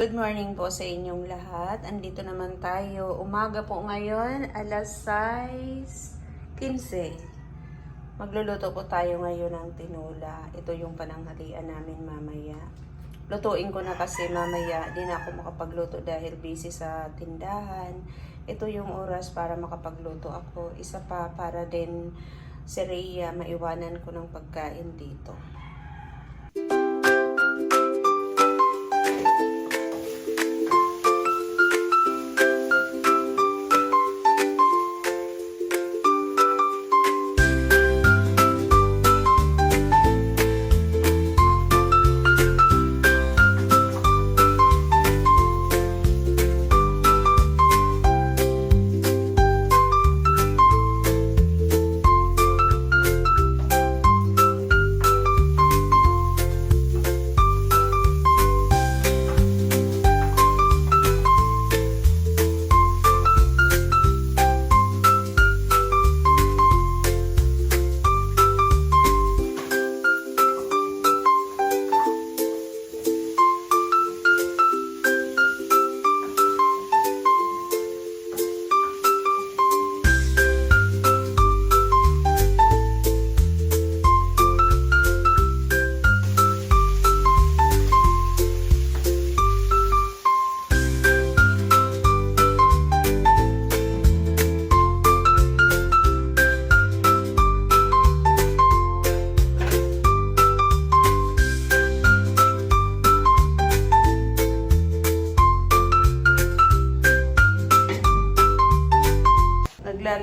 Good morning po sa inyong lahat. Andito naman tayo. Umaga po ngayon, alas 6.15. Magluluto po tayo ngayon ng tinula. Ito yung pananghalian namin mamaya. Lutuin ko na kasi mamaya. Di na ako makapagluto dahil busy sa tindahan. Ito yung oras para makapagluto ako. Isa pa para din si Rhea maiwanan ko ng pagkain dito.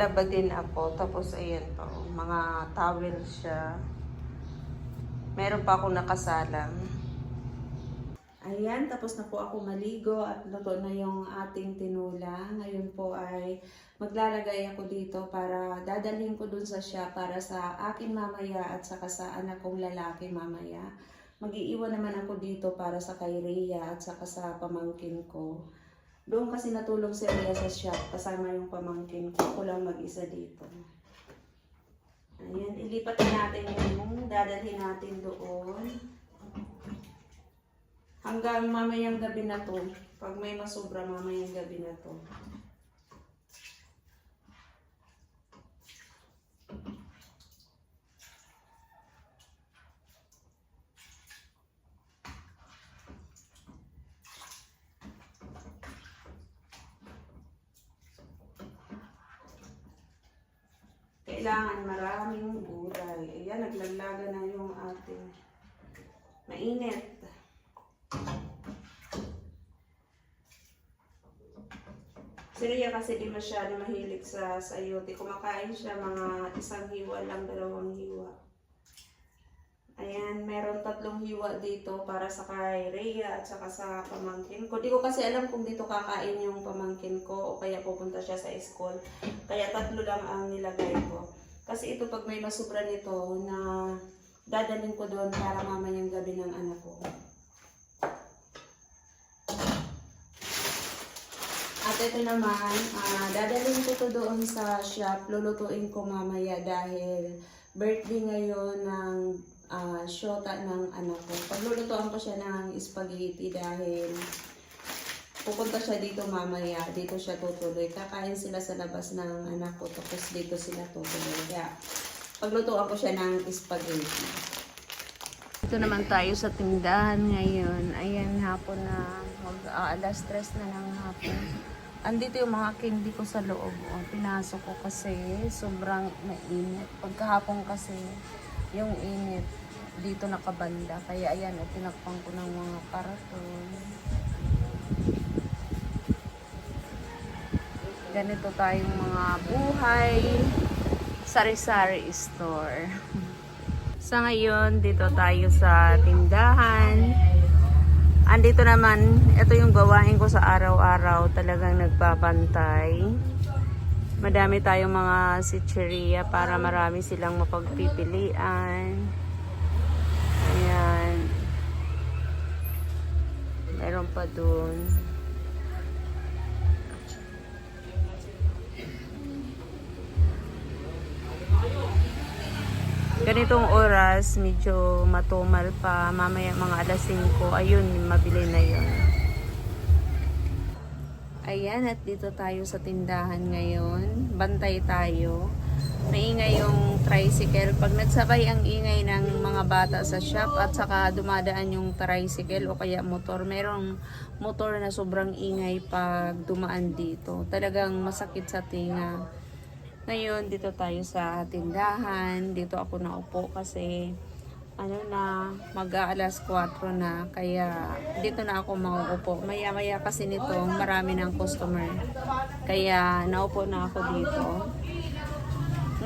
Naglalaba din ako. Tapos, ayan po. Mga towel siya. Meron pa akong nakasalang. Ayan, tapos na po ako maligo at luto na yung ating tinula. Ngayon po ay maglalagay ako dito para dadalhin ko dun sa siya para sa akin mamaya at saka sa anak kong lalaki mamaya. Mag-iiwan naman ako dito para sa kay Rhea at saka sa pamangkin ko. Doon kasi natulog si Rhea sa shop kasama yung pamangkin ko. Ako lang mag-isa dito. Ayan, ilipat na natin yung dadalhin natin doon. Hanggang mamayang gabi na to. Pag may masobra, mamayang gabi na to. Kailangan maraming gulay. Ayan, naglallaga na yung ating mainit. Si Rhea kasi di masyado mahilig sa sayote. Kumakain siya mga isang hiwa lang, dalawang hiwa. Ayan, meron tatlong hiwa dito para sa kay Rhea at saka sa pamangkin ko. Di ko kasi alam kung dito kakain yung pamangkin ko o kaya pupunta siya sa school. Kaya tatlo lang ang nilagay ko. Kasi ito pag may masubra nito na dadalhin ko doon para mamayang gabi ng anak ko. At ito naman, ah, dadalhin ko to doon sa shop. Lulutuin ko mamaya dahil birthday ngayon ng ah, syota ng anak ko. Paglulutuan ko siya ng spaghetti dahil pupunta siya dito mamaya. Dito siya tutuloy. Kakain sila sa labas ng anak ko. Tapos dito sila tutuloy. Kaya paglutuan ko siya ng spaghetti. Ito naman tayo sa tindahan ngayon. Ayan, hapon na. Mag, ah, alas stress na ng hapon. Andito yung mga candy ko sa loob. Oh, pinasok ko kasi sobrang mainit. Pagkahapon kasi yung init dito nakabanda. Kaya ayan, oh, tinakpan ko ng mga karaton. Ganito tayong mga buhay sari-sari store. Sa ngayon, dito tayo sa tindahan. Andito naman, ito yung gawain ko sa araw-araw, talagang nagbabantay. Madami tayong mga sitcheria para marami silang mapagpipilian. Ayan. Meron pa dun. ganitong oras, medyo matumal pa. Mamaya mga alas 5, ayun, mabili na yun. Ayan, at dito tayo sa tindahan ngayon. Bantay tayo. Maingay yung tricycle. Pag nagsabay ang ingay ng mga bata sa shop at saka dumadaan yung tricycle o kaya motor, merong motor na sobrang ingay pag dumaan dito. Talagang masakit sa tinga. Ngayon, dito tayo sa tindahan. Dito ako naupo kasi ano na, mag-aalas 4 na. Kaya dito na ako mauupo. Maya-maya kasi nito, marami ng customer. Kaya naupo na ako dito.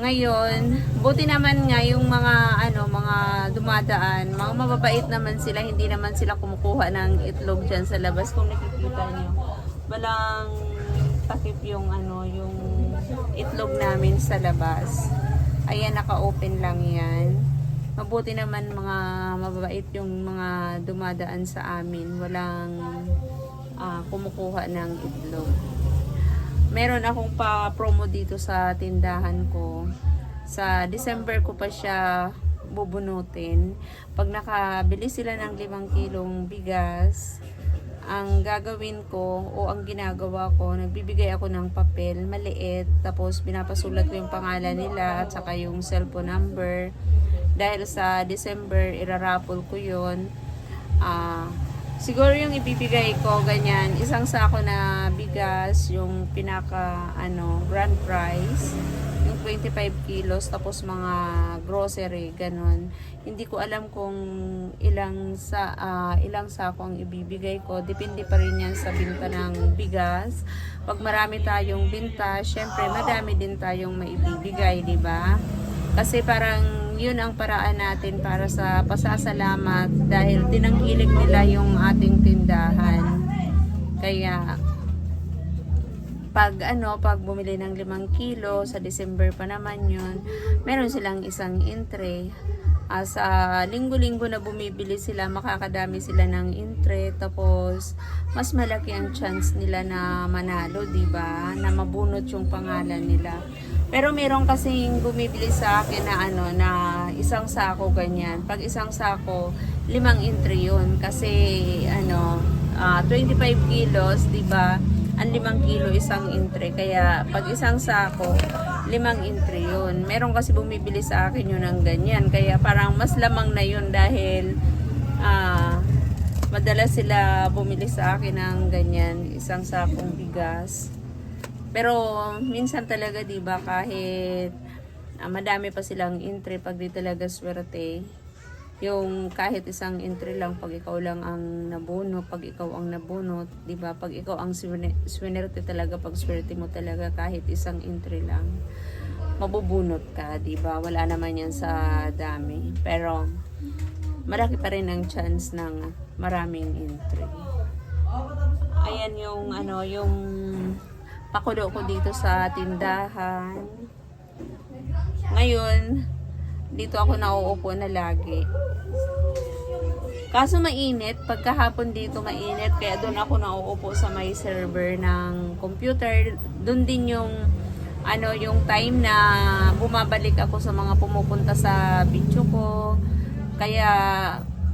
Ngayon, buti naman nga yung mga ano, mga dumadaan, mga mababait naman sila, hindi naman sila kumukuha ng itlog diyan sa labas kung nakikita niyo. Walang takip yung ano, yung itlog namin sa labas. Ayan, naka-open lang 'yan. Mabuti naman mga mababait yung mga dumadaan sa amin. Walang ah, kumukuha ng itlog meron akong pa-promo dito sa tindahan ko. Sa December ko pa siya bubunutin. Pag nakabili sila ng 5 kilong bigas, ang gagawin ko o ang ginagawa ko, nagbibigay ako ng papel maliit, tapos pinapasulat ko yung pangalan nila at saka yung cellphone number. Dahil sa December, irarapol ko yun. Ah, Siguro yung ibibigay ko ganyan, isang sako na bigas, yung pinaka ano, grand price, yung 25 kilos tapos mga grocery ganon. Hindi ko alam kung ilang sa ah, ilang sako ang ibibigay ko. Depende pa rin yan sa binta ng bigas. Pag marami tayong binta, syempre madami din tayong maibibigay, di ba? Kasi parang yun ang paraan natin para sa pasasalamat dahil tinangkilik nila yung ating tindahan. Kaya pag ano, pag bumili ng 5 kilo, sa December pa naman yun, meron silang isang entry. Sa linggo-linggo na bumibili sila, makakadami sila ng entry. Tapos, mas malaki ang chance nila na manalo, di ba Na mabunot yung pangalan nila. Pero meron kasing bumibili sa akin na ano na isang sako ganyan. Pag isang sako, limang entry yun kasi ano ah, 25 kilos, 'di ba? Ang limang kilo isang entry. Kaya pag isang sako, limang entry yun. Meron kasi bumibili sa akin yun ng ganyan. Kaya parang mas lamang na yun dahil ah madalas sila bumili sa akin ng ganyan, isang sakong bigas. Pero minsan talaga 'di ba kahit ah, madami pa silang entry pag di talaga swerte. Yung kahit isang entry lang pag ikaw lang ang nabuno, pag ikaw ang nabunot, 'di ba? Pag ikaw ang swine- swinerte talaga pag swerte mo talaga kahit isang entry lang mabubunot ka, 'di ba? Wala naman 'yan sa dami. Pero malaki pa rin ang chance ng maraming entry. Ayan yung ano, yung pakulo ko dito sa tindahan. Ngayon, dito ako nauupo na lagi. Kaso mainit, pagkahapon dito mainit, kaya doon ako nauupo sa may server ng computer. Doon din yung ano yung time na bumabalik ako sa mga pumupunta sa video ko. Kaya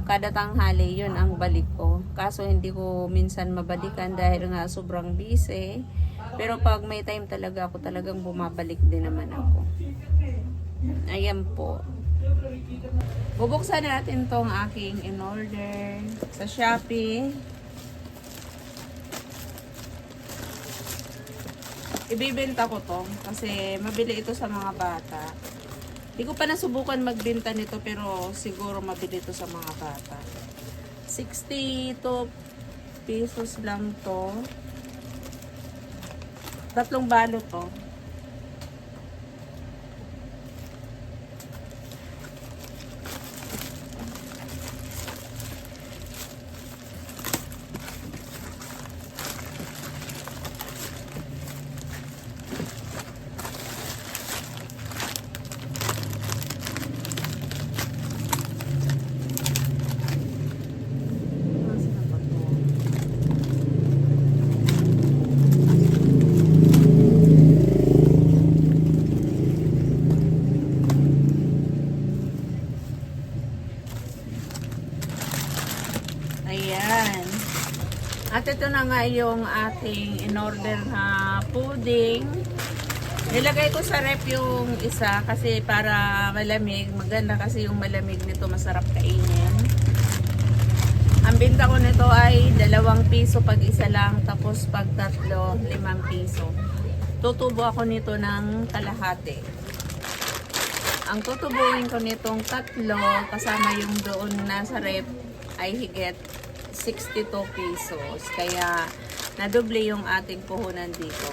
kada tanghali yun ang balik ko. Kaso hindi ko minsan mabalikan dahil nga sobrang busy. Pero pag may time talaga ako, talagang bumabalik din naman ako. Ayan po. Bubuksan natin tong aking in-order sa Shopee. Ibibenta ko to kasi mabili ito sa mga bata. Hindi ko pa nasubukan magbenta nito pero siguro mabili ito sa mga bata. 62 pesos lang to. Tatlong balot to. Nasaan na ba to? 62 na yung ating in-order na pudding. Nilagay ko sa rep yung isa kasi para malamig. Maganda kasi yung malamig nito, masarap kainin. Ang binta ko nito ay dalawang piso pag isa lang, tapos pag tatlo, limang piso. Tutubo ako nito ng kalahati. Ang tutubuin ko nitong tatlo, kasama yung doon nasa rep, ay higit 62 pesos. Kaya, nadoble yung ating puhunan dito.